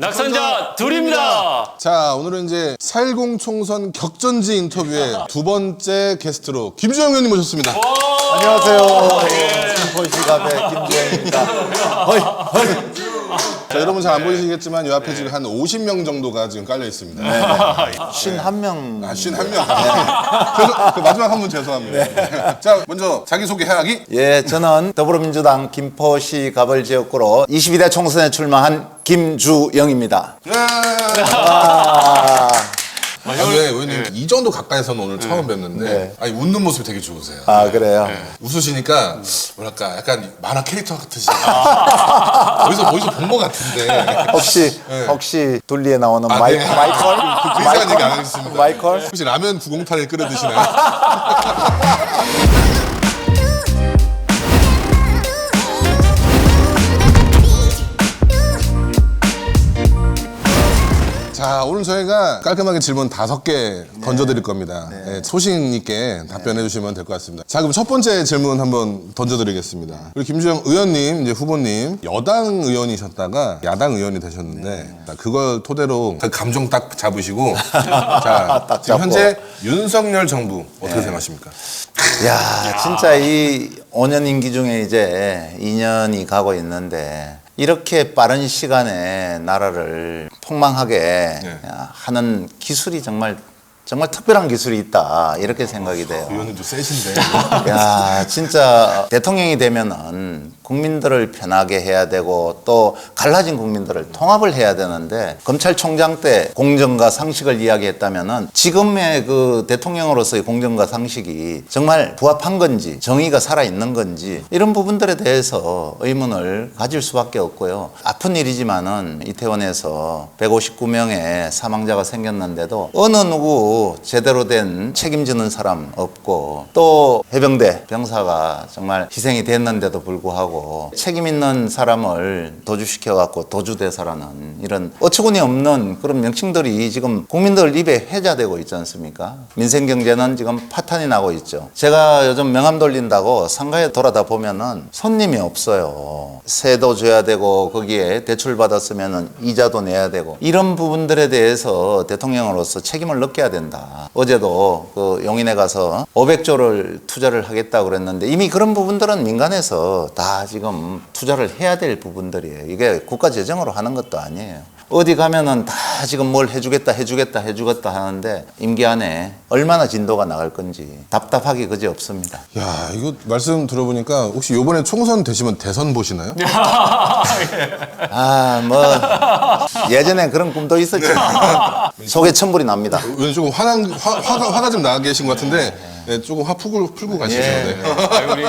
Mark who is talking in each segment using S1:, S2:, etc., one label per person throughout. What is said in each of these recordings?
S1: 낙선자 둘입니다.
S2: 자, 오늘은 이제 4.10 총선 격전지 인터뷰의 두 번째 게스트로 김주영 의원님 모셨습니다.
S3: 안녕하세요. 김포시갑의 김주영입니다. 허이, 허이.
S2: 자, 여러분 잘 안 보이시겠지만 이 앞에 지금 한 50명 정도가 지금 깔려 있습니다.
S3: 신한 명.
S2: 아, 51명. 죄송, 그 마지막 한 분 죄송합니다. 자, 먼저 자기소개 하기.
S3: 예, 저는 더불어민주당 김포시 갑을 지역구로 22대 총선에 출마한 김주영입니다.
S2: 네.
S3: 아,
S2: 아, 왜, 의원님 이 정도 가까이서는 오늘 처음 뵙는데,
S3: 네.
S2: 아니, 웃는 모습이 되게 좋으세요.
S3: 아 그래요.
S2: 웃으시니까, 뭐랄까, 약간 만화 캐릭터 같으시죠. 어디서, 어디서 본 것 같은데.
S3: 혹시
S2: 네.
S3: 혹시 둘리에 나오는
S2: 아,
S3: 마이,
S2: 네.
S3: 마이컬?
S2: 그 이상한 얘기 안 하겠습니다.
S3: 마이컬?
S2: 혹시 라면 908을 끓여 드시나요? 자, 오늘 저희가 깔끔하게 질문 다섯 개 던져드릴 겁니다. 네, 소신 있게 답변해 주시면 될 것 같습니다. 자, 그럼 첫 번째 질문 한번 던져드리겠습니다. 우리 김주영 의원님, 이제 후보님, 여당 의원이셨다가 야당 의원이 되셨는데, 자, 그걸 토대로 그 감정 딱 잡으시고, 자,
S3: 딱
S2: 지금
S3: 잡고.
S2: 현재 윤석열 정부 어떻게 생각하십니까?
S3: 야, 진짜 이 5년 임기 중에 이제 2년이 가고 있는데 이렇게 빠른 시간에 나라를 폭망하게
S2: 네.
S3: 하는 기술이 정말 정말 특별한 기술이 있다 이렇게 생각이 돼요.
S2: 의원님도 세신데.
S3: 야, 진짜 대통령이 되면은 국민들을 편하게 해야 되고 또 갈라진 국민들을 통합을 해야 되는데 검찰총장 때 공정과 상식을 이야기했다면은 지금의 그 대통령으로서의 공정과 상식이 정말 부합한 건지 정의가 살아 있는 건지 이런 부분들에 대해서 의문을 가질 수밖에 없고요. 아픈 일이지만은 이태원에서 159명의 사망자가 생겼는데도 어느 누구 제대로 된 책임지는 사람 없고 또 해병대 병사가 정말 희생이 됐는데도 불구하고 책임 있는 사람을 도주시켜 갖고 도주대사라는 이런 어처구니 없는 그런 명칭들이 지금 국민들 입에 회자되고 있지 않습니까? 민생 경제는 지금 파탄이 나고 있죠. 제가 요즘 명함 돌린다고 상가에 돌아다 보면은 손님이 없어요. 세도 줘야 되고 거기에 대출 받았으면은 이자도 내야 되고 이런 부분들에 대해서 대통령으로서 책임을 느껴야 된다. 어제도 그 용인에 가서 500조를 투자를 하겠다고 그랬는데 이미 그런 부분들은 민간에서 다 지금 투자를 해야 될 부분들이에요. 이게 국가 재정으로 하는 것도 아니에요. 어디 가면은 다 지금 뭘 해주겠다, 해주겠다, 해주겠다 하는데 임기 안에 얼마나 진도가 나갈 건지 답답하기 그지 없습니다.
S2: 야, 이거 말씀 들어보니까 혹시 요번에 총선 되시면 대선 보시나요?
S3: 아, 뭐 예전에 그런 꿈도 있었죠. 속에 천불이 납니다.
S2: 의원님 조금 화난, 화, 화가, 화가 좀 나 계신 것 같은데, 네, 조금 화 풀고, 풀고 가시죠.
S3: 예.
S2: 네.
S1: 아, 우리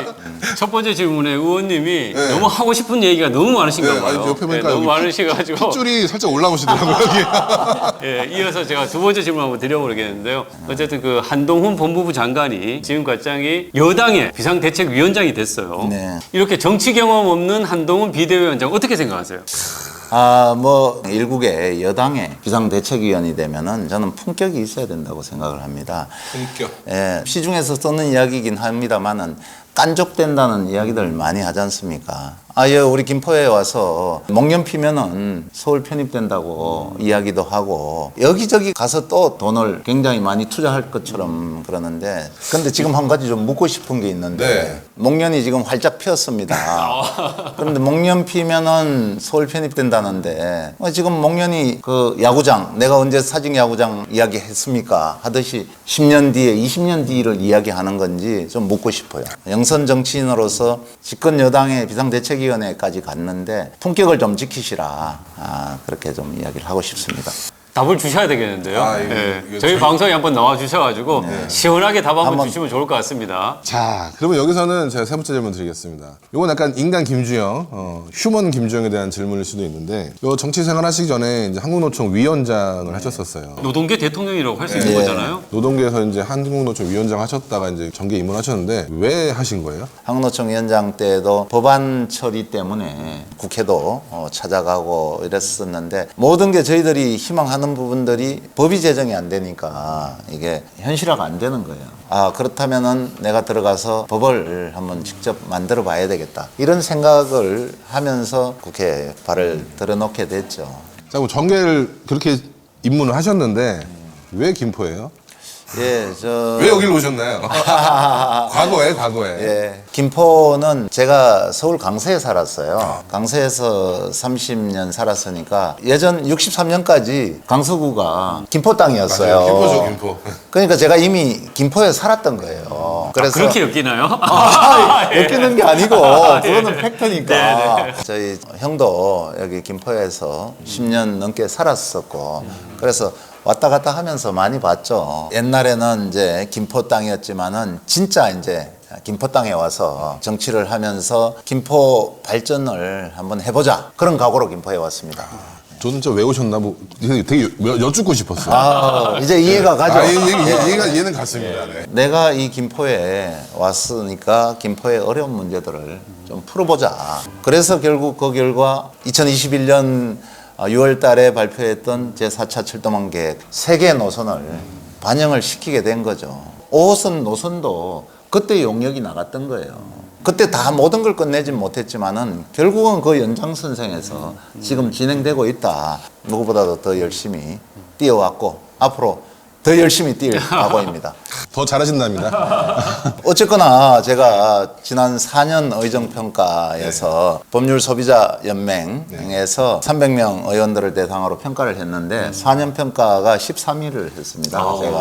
S1: 첫 번째 질문에 의원님이 너무 하고 싶은 얘기가 너무 많으신가
S2: 네,
S1: 봐요.
S2: 아니, 옆에 보니까
S1: 너무
S2: 여기
S1: 많으셔가지고
S2: 핏줄이 살짝 올라오시더라고요, 여기.
S1: 예, 이어서 제가 두 번째 질문 한번 드려보겠는데요. 어쨌든 그 한동훈 법무부 장관이 지금 과장이 여당의 비상대책위원장이 됐어요.
S3: 네.
S1: 이렇게 정치 경험 없는 한동훈 비대위원장 어떻게 생각하세요?
S3: 아, 뭐 일국의 여당의 비상대책위원이 되면은 저는 품격이 있어야 된다고 생각을 합니다.
S2: 본격.
S3: 예, 시중에서 쓰는 이야기이긴 합니다만은 깐족된다는 이야기들 많이 하지 않습니까? 아, 예, 우리 김포에 와서 목련 피면은 서울 편입된다고 이야기도 하고 여기저기 가서 또 돈을 굉장히 많이 투자할 것처럼 그러는데 근데 지금 한 가지 좀 묻고 싶은 게 있는데
S2: 네.
S3: 목련이 지금 활짝 피었습니다. 그런데 목련 피면은 서울 편입된다는데 어, 지금 목련이 그 야구장 내가 언제 사직 야구장 이야기했습니까 하듯이 10년 뒤에 20년 뒤를 이야기하는 건지 좀 묻고 싶어요. 영선 정치인으로서 집권 여당의 비상 대책 위원회까지 갔는데 품격을 좀 지키시라 아, 그렇게 좀 이야기를 하고 싶습니다.
S1: 답을 주셔야 되겠는데요.
S2: 아, 이거-
S1: 예,
S2: 이거
S1: 저희
S2: 저희-
S1: 방송에 한번 나와 주셔가지고 시원하게 답 한번
S3: 한번-
S1: 주시면 좋을 것 같습니다.
S2: 자, 그러면 여기서는 제가 세 번째 질문 드리겠습니다. 이건 약간 인간 김주영, 어, 휴먼 김주영에 대한 질문일 수도 있는데, 요 정치 생활 하시기 전에 이제 한국노총 위원장을 하셨었어요.
S1: 노동계 대통령이라고 할 수 있는
S3: 네.
S1: 거잖아요.
S2: 노동계에서 이제 한국노총 위원장 하셨다가 이제 정계 입문하셨는데 왜 하신 거예요?
S3: 한국노총 위원장 때도 법안 처리 때문에 국회도 어, 찾아가고 이랬었는데 모든 게 저희들이 희망하는 부분들이 법이 제정이 안 되니까 이게 현실화가 안 되는 거예요. 아 그렇다면은 내가 들어가서 법을 한번 직접 만들어 봐야 되겠다 이런 생각을 하면서 국회에 발을 들어놓게 됐죠.
S2: 자, 그럼 전개를 그렇게 입문을 하셨는데 왜 김포예요?
S3: 예, 저
S2: 왜 여기로 오셨나요? 과거에, 과거에.
S3: 예. 김포는 제가 서울 강서에 살았어요. 강서에서 30년 살았으니까 예전 63년까지 강서구가 김포 땅이었어요.
S2: 맞아요. 김포죠, 김포.
S3: 그러니까 제가 이미 김포에 살았던 거예요. 그래서
S1: 그렇게 엮이나요?
S3: 아, 엮이는 게 아니고
S1: 아,
S3: 그거는
S1: 네.
S3: 팩트니까 저희 형도 여기 김포에서 10년 넘게 살았었고 그래서 왔다 갔다 하면서 많이 봤죠. 옛날에는 이제 김포 땅이었지만은 진짜 이제 김포 땅에 와서 정치를 하면서 김포 발전을 한번 해보자 그런 각오로 김포에 왔습니다.
S2: 저는 저왜 오셨나 뭐 되게, 되게 여- 여쭙고 싶었어요.
S3: 아 이제 이해가 가죠.
S2: 아, 얘, 얘, 얘가 얘는 갔습니다. 네.
S3: 내가 이 김포에 왔으니까 김포의 어려운 문제들을 좀 풀어보자. 그래서 결국 그 결과 2021년 6월 달에 발표했던 제4차 철도망 계획 세개 노선을 반영을 시키게 된 거죠. 5호선 노선도 그때 용역이 나갔던 거예요. 그때 다 모든 걸 끝내진 못했지만은 결국은 그 연장선상에서 지금 진행되고 있다. 누구보다도 더 열심히 뛰어왔고 앞으로 더 열심히 뛸 각오입니다.
S2: 더 잘하신답니다.
S3: 어쨌거나 제가 지난 4년 의정평가에서 법률 소비자 연맹에서 300명 의원들을 대상으로 평가를 했는데 4년 평가가 13위를 했습니다. 제가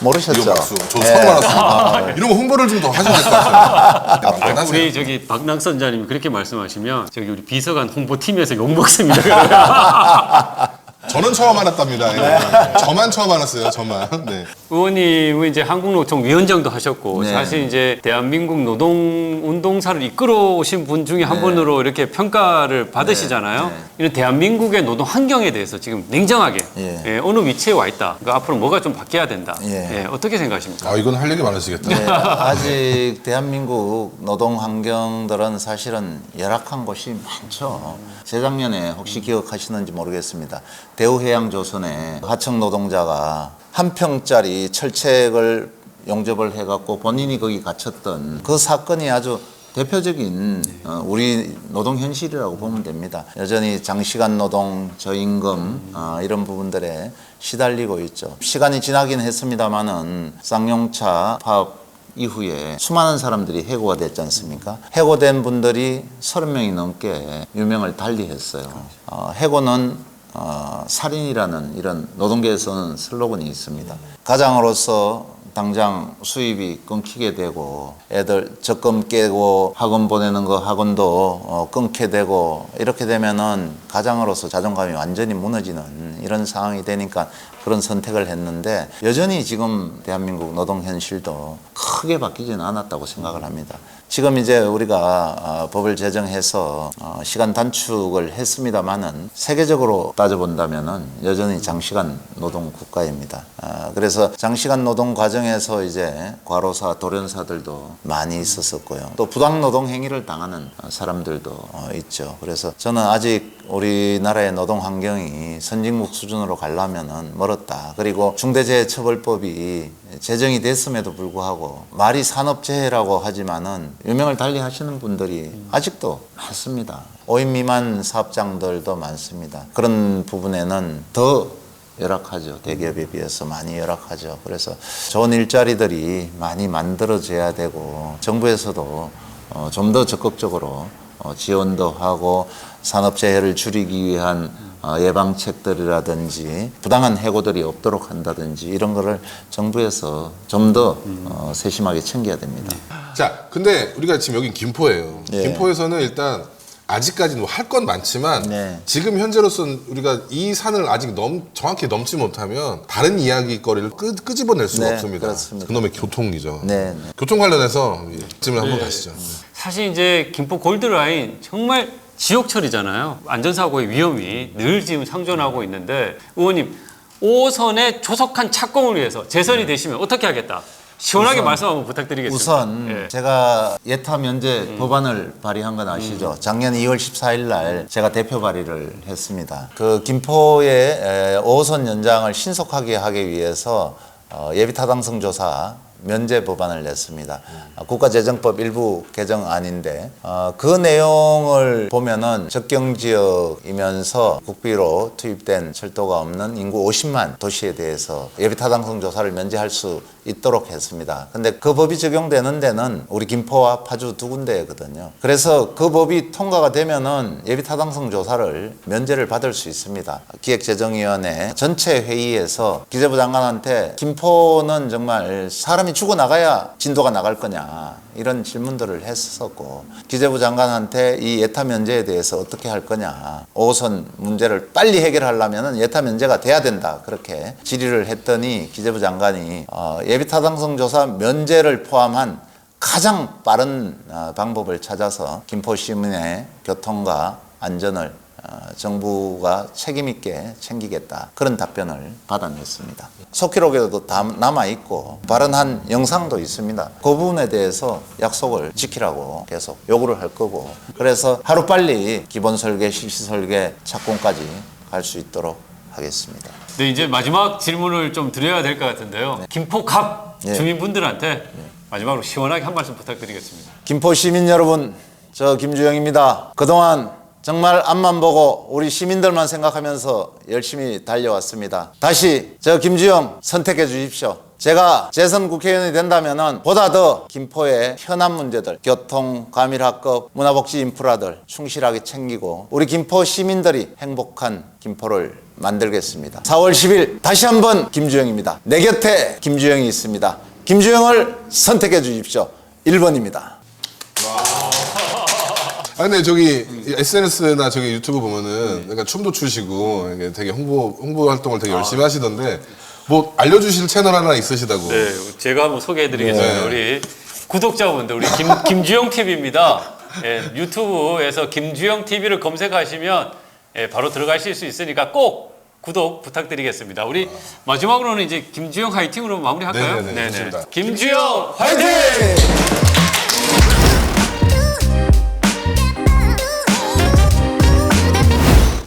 S3: 모르셨죠?
S2: 박수. 저
S3: 예.
S2: 처음 알았어요. 이런 거 홍보를 좀 더 하셔야 될 것 같아요. 안 하세요?
S1: 우리 저기 박낙 선자님 그렇게 말씀하시면 저기 우리 비서관 홍보팀에서 욕 먹습니다.
S2: 저는 처음 알았답니다. 예. 저만 처음 알았어요. 저만. 네.
S1: 의원님은 이제 한국노총 위원장도 하셨고
S3: 네.
S1: 사실 이제 대한민국 노동 운동사를 이끌어 오신 분 중에 한 분으로 이렇게 평가를 받으시잖아요.
S3: 네.
S1: 이런 대한민국의 노동 환경에 대해서 지금 냉정하게
S3: 예.
S1: 예, 어느 위치에 와 있다. 그러니까 앞으로 뭐가 좀 바뀌어야 된다.
S3: 예.
S1: 예, 어떻게 생각하십니까?
S2: 아, 이건 할 얘기 많으시겠다.
S3: 네, 아직 대한민국 노동 환경들은 사실은 열악한 곳이 많죠. 재작년에 혹시 기억하시는지 모르겠습니다. 대우해양조선에 하청 노동자가 한 평짜리 철책을 용접을 해갖고 본인이 거기 갇혔던 그 사건이 아주 대표적인 어, 우리 노동 현실이라고 보면 됩니다. 여전히 장시간 노동, 저임금 어, 이런 부분들에 시달리고 있죠. 시간이 지나긴 했습니다만은 쌍용차 파업 이후에 수많은 사람들이 해고가 됐지 않습니까? 해고된 분들이 30명이 넘게 유명을 달리했어요. 어, 해고는 어, 살인이라는 이런 노동계에서는 슬로건이 있습니다. 가장으로서 당장 수입이 끊기게 되고 애들 적금 깨고 학원 보내는 거 학원도 어, 끊게 되고 이렇게 되면은 가장으로서 자존감이 완전히 무너지는 이런 상황이 되니까 그런 선택을 했는데 여전히 지금 대한민국 노동 현실도 크게 바뀌지는 않았다고 생각을 합니다. 지금 이제 우리가 어, 법을 제정해서 어, 시간 단축을 했습니다만은 세계적으로 따져본다면은 여전히 장시간 노동 국가입니다. 아, 그래서 장시간 노동 과정에서 이제 과로사, 돌연사들도 많이 있었었고요. 또 부당 노동 행위를 당하는 어, 사람들도 어, 있죠. 그래서 저는 아직 우리나라의 노동 환경이 선진국 수준으로 가려면은 멀었다. 그리고 중대재해처벌법이 제정이 됐음에도 불구하고 말이 산업재해라고 하지만은 유명을 달리 하시는 분들이 아직도 많습니다. 5인 미만 사업장들도 많습니다. 그런 부분에는 더 열악하죠. 대기업에 비해서 많이 열악하죠. 그래서 좋은 일자리들이 많이 만들어져야 되고 정부에서도 어, 좀 더 적극적으로 어, 지원도 하고 산업재해를 줄이기 위한 어, 예방책들이라든지 부당한 해고들이 없도록 한다든지 이런 거를 정부에서 좀더 어, 세심하게 챙겨야 됩니다.
S2: 자, 근데 우리가 지금 여긴 김포예요.
S3: 네.
S2: 김포에서는 일단 아직까지는 뭐할건 많지만
S3: 네.
S2: 지금 현재로서는 우리가 이 산을 아직 넘, 정확히 넘지 못하면 다른 이야기거리를 끄, 끄집어낼 수가
S3: 네,
S2: 없습니다.
S3: 그렇습니다.
S2: 그놈의 교통이죠.
S3: 네, 네.
S2: 교통 관련해서 질문 한번 가시죠.
S1: 사실 이제 김포 골드라인 정말 지옥철이잖아요. 안전사고의 위험이 늘 지금 상존하고 있는데 의원님 5선의 조속한 착공을 위해서 재선이 되시면 어떻게 하겠다? 시원하게 말씀 한번 부탁드리겠습니다.
S3: 우선
S1: 예.
S3: 제가 예타 면제 법안을 발의한 건 아시죠? 작년 2월 14일 날 제가 대표 발의를 했습니다. 그 김포의 5호선 연장을 신속하게 하기 위해서 어, 예비 타당성 조사 면제 법안을 냈습니다. 아, 국가재정법 일부 개정안인데 어, 그 내용을 보면은 적경 지역이면서 국비로 투입된 철도가 없는 인구 50만 도시에 대해서 예비 타당성 조사를 면제할 수 있도록 했습니다. 근데 그 법이 적용되는 데는 우리 김포와 파주 두 군데거든요. 그래서 그 법이 통과가 되면은 예비 타당성 조사를 면제를 받을 수 있습니다. 기획재정위원회 전체 회의에서 기재부 장관한테 김포는 정말 사람이 죽어 나가야 진도가 나갈 거냐 이런 질문들을 했었고 기재부 장관한테 이 예타 면제에 대해서 어떻게 할 거냐 5호선 문제를 빨리 해결하려면 예타 면제가 돼야 된다 그렇게 질의를 했더니 기재부 장관이 어, 예비 타당성 조사 면제를 포함한 가장 빠른 어, 방법을 찾아서 김포 시민의 교통과 안전을 어, 정부가 책임 있게 챙기겠다 그런 답변을 받아냈습니다. 속기록에도 다 남아 있고 발언한 영상도 있습니다. 그 부분에 대해서 약속을 지키라고 계속 요구를 할 거고 그래서 하루 빨리 기본 설계, 실시 설계, 착공까지 갈 수 있도록 하겠습니다.
S1: 네, 이제 마지막 질문을 좀 드려야 될 것 같은데요. 김포 갑
S3: 네.
S1: 주민분들한테 마지막으로 시원하게 한 말씀 부탁드리겠습니다.
S3: 김포 시민 여러분, 저 김주영입니다. 그동안 정말 앞만 보고 우리 시민들만 생각하면서 열심히 달려왔습니다. 다시 저 김주영 선택해 주십시오. 제가 재선 국회의원이 된다면 보다 더 김포의 현안 문제들, 교통, 과밀학급, 문화복지 인프라들 충실하게 챙기고 우리 김포 시민들이 행복한 김포를 만들겠습니다. 4월 10일 다시 한번 김주영입니다. 내 곁에 김주영이 있습니다. 김주영을 선택해 주십시오. 1번입니다.
S2: 아 근데 저기 SNS나 저기 유튜브 보면은 약간 춤도 추시고 이게 되게 홍보 홍보 활동을 되게 열심히 하시던데 뭐 알려주실 채널 하나 있으시다고.
S1: 네, 제가 한번 소개해드리겠습니다.
S2: 네.
S1: 우리 구독자분들, 우리 김, 김주영 TV입니다. 예, 유튜브에서 김주영 TV를 검색하시면 예, 바로 들어가실 수 있으니까 꼭 구독 부탁드리겠습니다. 우리 마지막으로는 이제 김주영 화이팅으로 마무리할까요?
S2: 네네네, 좋습니다.
S1: 김주영 화이팅!